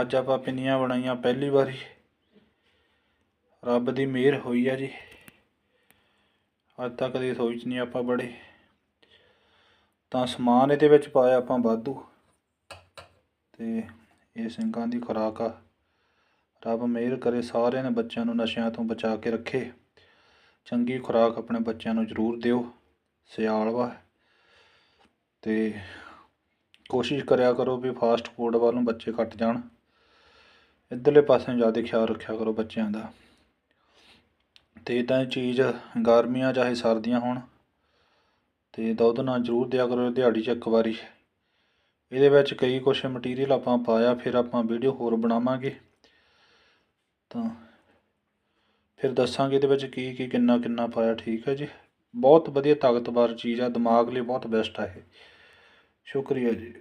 ਅੱਜ ਆਪਾਂ ਪਿੰਨੀਆਂ ਬਣਾਈਆਂ ਪਹਿਲੀ ਵਾਰੀ। ਰੱਬ ਦੀ ਮਿਹਰ ਹੋਈ ਆ ਜੀ। ਅੱਜ ਤੱਕ ਦੀ ਸੋਚ ਨਹੀਂ ਆਪਾਂ ਬੜੇ। ਤਾਂ ਸਮਾਨ ਇਹਦੇ ਵਿੱਚ ਪਾਇਆ ਆਪਾਂ ਵਾਧੂ। ਤੇ ਇਹ ਸਿੰਘਾਂ ਦੀ ਖੁਰਾਕ ਆ। ਰੱਬ ਮਿਹਰ ਕਰੇ ਸਾਰਿਆਂ ਨੇ ਬੱਚਿਆਂ ਨੂੰ ਨਸ਼ਿਆਂ ਤੋਂ ਬਚਾ ਕੇ ਰੱਖੇ। ਚੰਗੀ ਖੁਰਾਕ ਆਪਣੇ ਬੱਚਿਆਂ ਨੂੰ ਜ਼ਰੂਰ ਦਿਓ। ਸਿਆਲ ਵਾ। ਤੇ ਕੋਸ਼ਿਸ਼ ਕਰਿਆ ਕਰੋ ਵੀ ਫਾਸਟ ਫੂਡ ਵੱਲੋਂ ਬੱਚੇ ਘੱਟ ਜਾਣ। ਇੱਧਰਲੇ ਪਾਸੇ ਜ਼ਿਆਦਾ ਖਿਆਲ ਰੱਖਿਆ ਕਰੋ ਬੱਚਿਆਂ ਦਾ। ਤੇ ਇਦਾਂ ਦੀ ਚੀਜ਼, ਗਰਮੀਆਂ ਚਾਹੇ ਸਰਦੀਆਂ ਹੋਣ, ਤੇ ਦੁੱਧ ਨਾਲ ਜ਼ਰੂਰ ਦਿਆ ਕਰੋ, ਦਿਹਾੜੀ 'ਚ ਇੱਕ ਵਾਰੀ। ਇਹਦੇ ਵਿੱਚ ਕਈ ਕੁਛ ਮਟੀਰੀਅਲ ਆਪਾਂ ਪਾਇਆ, ਫਿਰ ਆਪਾਂ ਵੀਡੀਓ ਹੋਰ ਬਣਾਵਾਂਗੇ। ਤਾਂ ਫਿਰ ਦੱਸਾਂਗੇ ਇਹਦੇ ਵਿੱਚ ਕੀ ਕੀ, ਕਿੰਨਾ ਕਿੰਨਾ ਪਾਇਆ, ਠੀਕ ਹੈ ਜੀ? ਬਹੁਤ ਵਧੀਆ ਤਾਕਤਵਰ ਚੀਜ਼ ਆ, ਦਿਮਾਗ ਲਈ ਬਹੁਤ ਬੈਸਟ ਆ ਇਹ। ਸ਼ੁਕਰੀਆ ਜੀ।